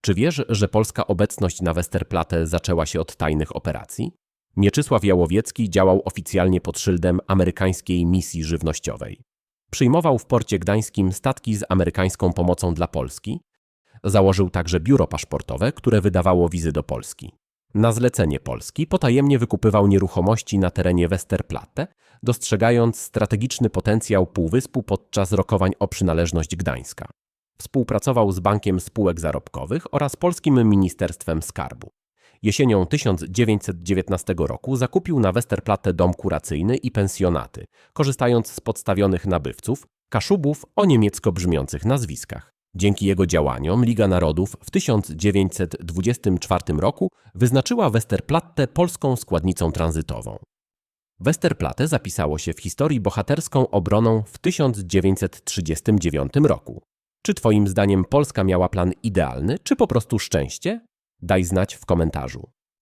Czy wiesz, że polska obecność na Westerplatte zaczęła się od tajnych operacji? Mieczysław Jałowiecki działał oficjalnie pod szyldem amerykańskiej misji żywnościowej. Przyjmował w porcie gdańskim statki z amerykańską pomocą dla Polski. Założył także biuro paszportowe, które wydawało wizy do Polski. Na zlecenie Polski potajemnie wykupywał nieruchomości na terenie Westerplatte, dostrzegając strategiczny potencjał półwyspu podczas rokowań o przynależność Gdańska. Współpracował z Bankiem Spółek Zarobkowych oraz Polskim Ministerstwem Skarbu. Jesienią 1919 roku zakupił na Westerplatte dom kuracyjny i pensjonaty, korzystając z podstawionych nabywców, kaszubów o niemiecko brzmiących nazwiskach. Dzięki jego działaniom Liga Narodów w 1924 roku wyznaczyła Westerplatte polską składnicą tranzytową. Westerplatte zapisało się w historii bohaterską obroną w 1939 roku. Czy Twoim zdaniem Polska miała plan idealny, czy po prostu szczęście? Daj znać w komentarzu.